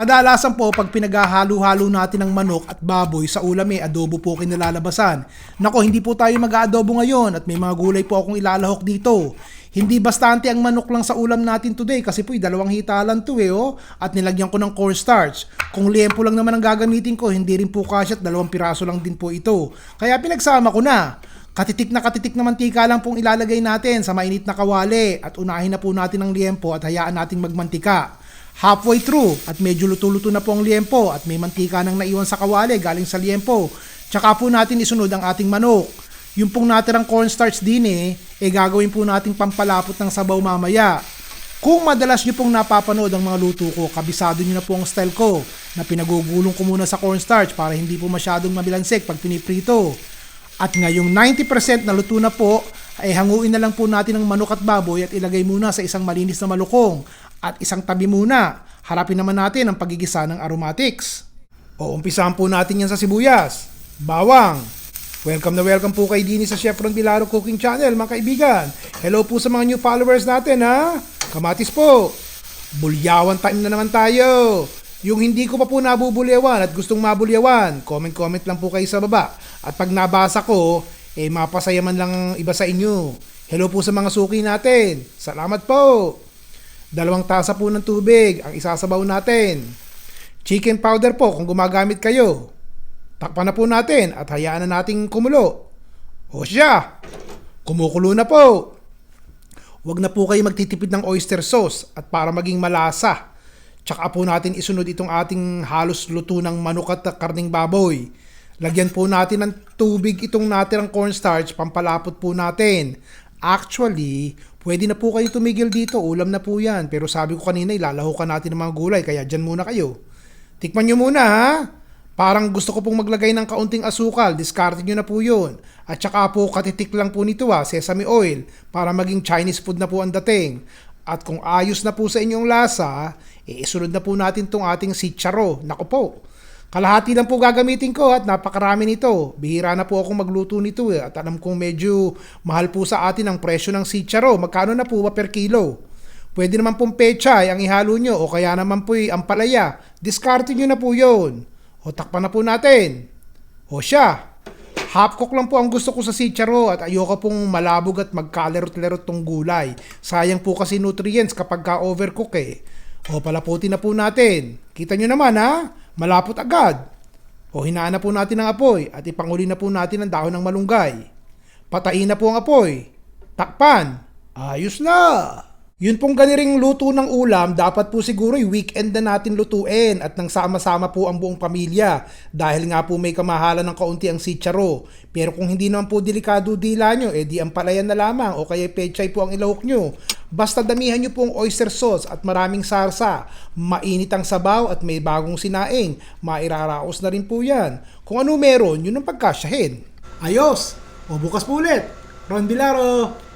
Kadalasan po pag pinaghahalo-halo natin ng manok at baboy sa ulam eh, adobo po kinalalabasan. Nako, hindi po tayo mag-aadobo ngayon at may mga gulay po akong ilalahok dito. Hindi bastante ang manok lang sa ulam natin today kasi po dalawang hitalan to eh oh. At nilagyan ko ng cornstarch. Kung liempo lang naman ang gagamitin ko, hindi rin po kasya at dalawang piraso lang din po ito. Kaya pinagsama ko na. Katitik na katitik na mantika lang pong ilalagay natin sa mainit na kawali at unahin na po natin ang liempo at hayaan nating magmantika. Halfway through at medyo luto-luto na po ang liempo at may mantika nang naiwan sa kawali galing sa liempo. Tsaka po natin isunod ang ating manok. Yung pong natirang cornstarch din eh, eh gagawin po nating pampalapot ng sabaw mamaya. Kung madalas nyo pong napapanood ang mga luto ko, kabisado nyo na po ang style ko na pinagugulong ko muna sa cornstarch para hindi po masyadong mabilansik pag piniprito. At ngayong 90% na luto na po, ay hanguin na lang po natin ang manok at baboy at ilagay muna sa isang malinis na malukong at isang tabi muna. Harapin naman natin ang pagigisa ng aromatics. O umpisahan po natin yan sa sibuyas, bawang. Welcome na welcome po kay Dini sa Chef Ron Bilaro Cooking Channel mga kaibigan. Hello po sa mga new followers natin ha. Kamatis po. Bulyawan time na naman tayo. Yung hindi ko pa po nabubulyawan at gustong mabulyawan, comment-comment lang po kayo sa baba. At pag nabasa ko, eh mapasaya man lang ang iba sa inyo. Hello po sa mga suki natin. Salamat po. Dalawang tasa po ng tubig ang isasabaw natin. Chicken powder po kung gumagamit kayo. Takpan na po natin at hayaan na nating kumulo. O siya, kumukulo na po. Huwag na po kayo magtitipid ng oyster sauce at para maging malasa. Tsaka po natin isunod itong ating halos luto ng manok at karning baboy. Lagyan po natin ng tubig itong natirang cornstarch, pampalapot po natin. Actually, pwede na po kayo tumigil dito, ulam na po yan. Pero sabi ko kanina, ilalahukan natin ng mga gulay, kaya dyan muna kayo. Tikman nyo muna ha. Parang gusto ko pong maglagay ng kaunting asukal, discarded nyo na po yun. At saka po katitik lang po nito ha, sesame oil, para maging Chinese food na po ang dating. At kung ayos na po sa inyong lasa, eh, isunod na po natin tong ating sicharo. Nako po, kalahati lang po gagamitin ko at napakarami nito. Bihira na po akong magluto nito eh. At alam kong medyo mahal po sa atin ang presyo ng sicharo. Magkano na po ba per kilo? Pwede naman pong pechay ang ihalo nyo o kaya naman po ang palaya. Discarded nyo na po yon. O takpan na po natin. O siya, half cook lang po ang gusto ko sa sicharo at ayoko pong malabog at magkalerot-lerot tong gulay. Sayang po kasi nutrients kapag ka-overcook eh. O palaputin na po natin. Kita nyo naman ha, malapot agad. O hinaan na po natin ang apoy at ipanguli na po natin ang dahon ng malunggay. Patayin na po ang apoy. Takpan. Ayos na. Yun pong ganiring luto ng ulam, dapat po siguro yung weekend na natin lutuin at nang sama-sama po ang buong pamilya dahil nga po may kamahalan ng kaunti ang sitsaro. Pero kung hindi naman po delikado dila nyo, eh di ang palayan na lamang o kaya pechay po ang ilahok nyo. Basta damihan nyo po ang oyster sauce at maraming sarsa. Mainit ang sabaw at may bagong sinaing. Mairaraos na rin po yan. Kung ano meron, yun ang pagkasyahin. Ayos! O bukas po ulit. Ron Bilaro!